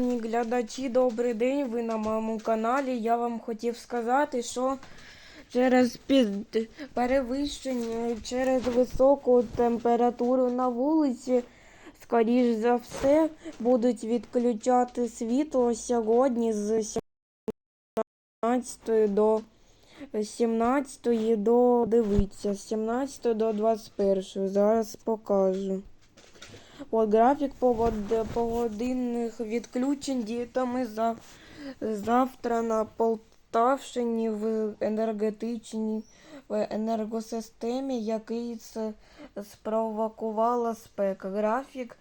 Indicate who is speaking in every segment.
Speaker 1: Глядачі, добрий день. Ви на моєму каналі. Я вам хотів сказати, що через під перевищення, через високу температуру на вулиці, скоріш за все, будуть відключати світло сьогодні з 17 до 17 до дивіться, з 17 до 21. Зараз покажу. От графік погодинних відключень діятиме за, завтра на Полтавщині в енергетичній в енергосистемі, який це спровокувала спека. Графік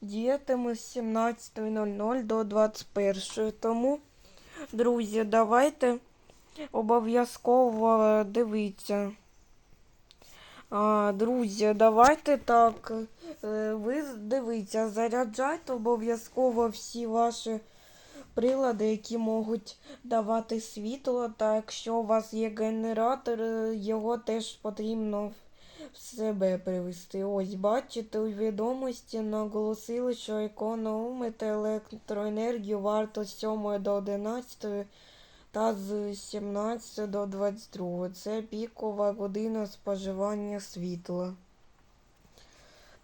Speaker 1: діятиме з 17.00 до 21.00. Тому, друзі, давайте обов'язково дивіться. А, друзі, давайте так. е, Ви дивіться, заряджайте обов'язково всі ваші прилади, які можуть давати світло. Та якщо у вас є генератор, е, його теж потрібно в себе привести. Ось, бачите, у відомості наголосили, що економити електроенергію варто з 7 до 11 та з 17 до 22. Це пікова година споживання світла.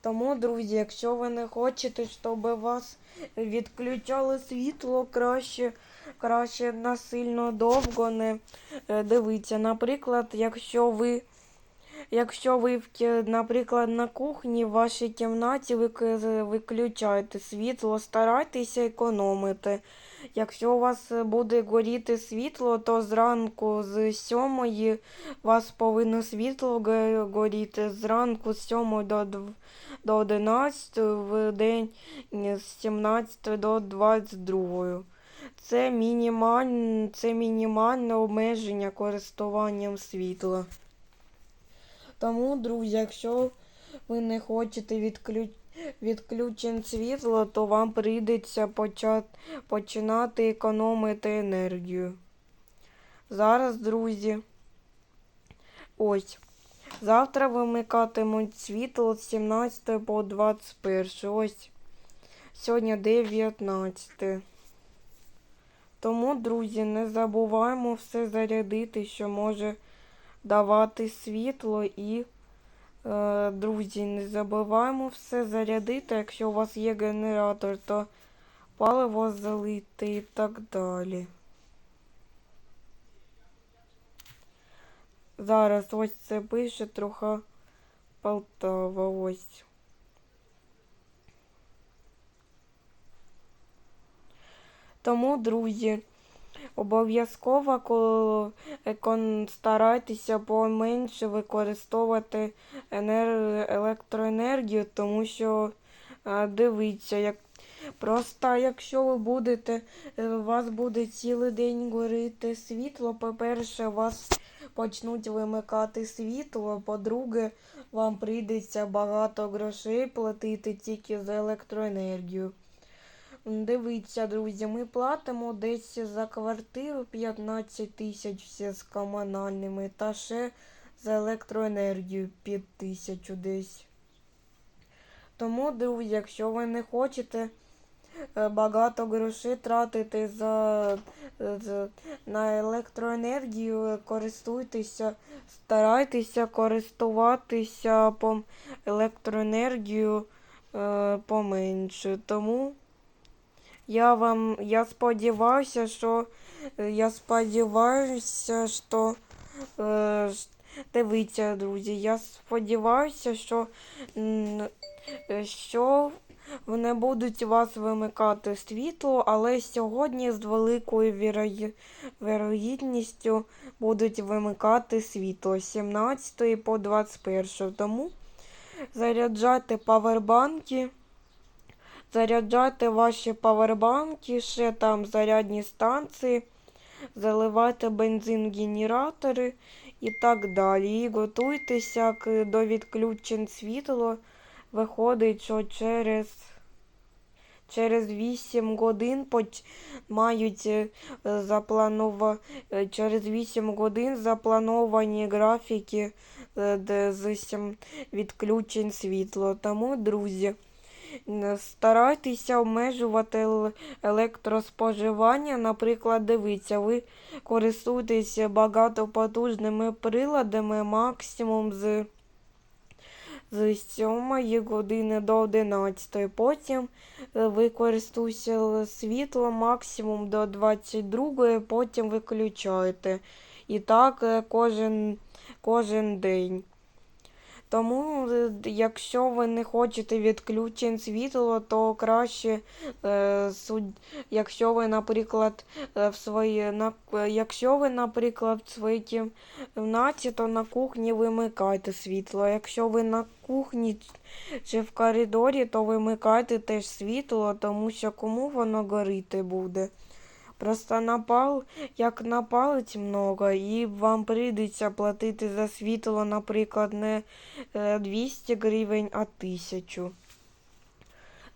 Speaker 1: Тому, друзі, якщо ви не хочете, щоб вас відключали світло, краще, краще насильно довго не е, дивіться. Наприклад, якщо ви, якщо ви наприклад, на кухні в вашій кімнаті вик- виключаєте світло, старайтеся економити. Якщо у вас буде горіти світло, то зранку з 7 у вас повинно світло горіти. Зранку з 7 до, до 11, в день з 17 до 22. Це, мінімаль... Це мінімальне обмеження користуванням світла. Тому, друзі, якщо ви не хочете відключ... відключень світла, то вам прийдеться почати починати економити енергію. Зараз, друзі, ось. Завтра вимикатимуть світло з 17 по 21. Ось. Сьогодні 19. Тому, друзі, не забуваємо все зарядити, що може давати світло і. Е, Друзі, не забуваємо все зарядити. Якщо у вас є генератор, то паливо залити і так далі. Зараз ось це пише трохи Полтава. Ось. Тому, друзі, обов'язково старайтеся поменше використовувати електроенергію, тому що е, дивіться, як просто якщо ви будете, е, у вас буде цілий день горіти світло, по-перше, вас почнуть вимикати світло, по-друге, вам прийдеться багато грошей платити тільки за електроенергію. Дивіться, друзі, ми платимо десь за квартиру 15 тисяч все з комунальними та ще за електроенергію 5 тисяч десь. Тому, друзі, якщо ви не хочете е, багато грошей тратити за, е, з- на електроенергію, користуйтеся, старайтеся користуватися по електроенергію е, поменше. Тому. Я вам, я сподіваюся, що е, я сподіваюся, що е, дивіться, друзі, я сподіваюся, що, е, що не будуть вас вимикати світло, але сьогодні з великою вірої- вірогідністю будуть вимикати світло з 17 по 21. Тому заряджайте павербанки. Заряджайте ваші павербанки, ще там зарядні станції, заливайте бензин генератори і так далі. І готуйтеся до відключень світла. Виходить, що через, через 8 годин поч... мають е, запланова... е, через 8 годин заплановані графіки е, з відключень світла. Тому, друзі. Старайтеся обмежувати електроспоживання. Наприклад, дивіться, ви користуєтесь багатопотужними приладами максимум з, з 7 години до 11. Потім е, ви світлом максимум до 22, потім виключаєте. І так е, кожен, кожен день. Тому, е, якщо ви не хочете відключень світла, то краще, е, якщо ви, наприклад, е, в е, якщо ви, наприклад, в своїй кімнаті, то на кухні вимикайте світло. Якщо ви на кухні чи в коридорі, то вимикайте теж світло, тому що кому воно горіти буде. Просто напал, як напалить много, і вам прийдеться платити за світло, наприклад, не е, 200 гривень, а 1000.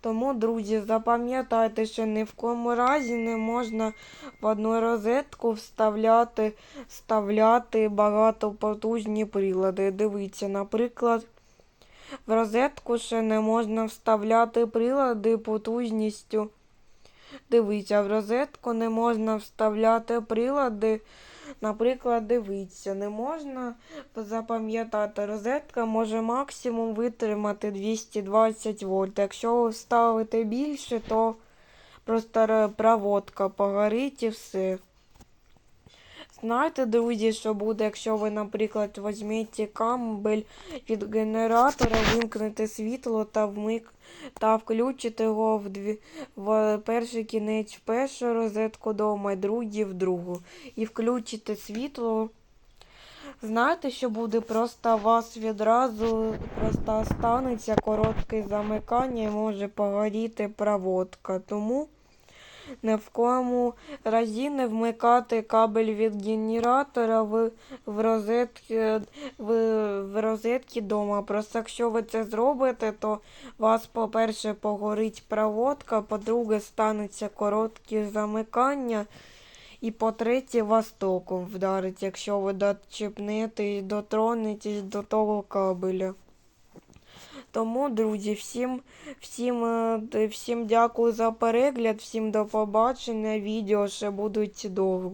Speaker 1: Тому, друзі, запам'ятайте, що ні в кому разі не можна в одну розетку вставляти, вставляти багатопотужні прилади. Дивіться, наприклад, в розетку ще не можна вставляти прилади потужністю. Дивіться, в розетку не можна вставляти прилади. Наприклад, дивіться, не можна запам'ятати, розетка може максимум витримати 220 вольт. Якщо вставити більше, то просто проводка погорить і все. Знаєте, друзі, що буде, якщо ви, наприклад, візьмете кабель від генератора, вимкнете світло та вмик та включите його в дві в перший кінець в першу розетку дома, і другий в другу. І включите світло. Знаєте, що буде? Просто вас відразу просто станеться коротке замикання і може погоріти проводка. Тому ні в кому разі не вмикати кабель від генератора в, в розетки в, в розетки дома. Просто якщо ви це зробите, то у вас, по-перше, погорить проводка, по-друге, станеться коротке замикання. І по-третє, вас током вдарить, якщо ви дочіпнете і дотронетесь до того кабеля. Тому, друзі, всім, всім, е, всім дякую за перегляд, всім до побачення. Відео ще будуть довго.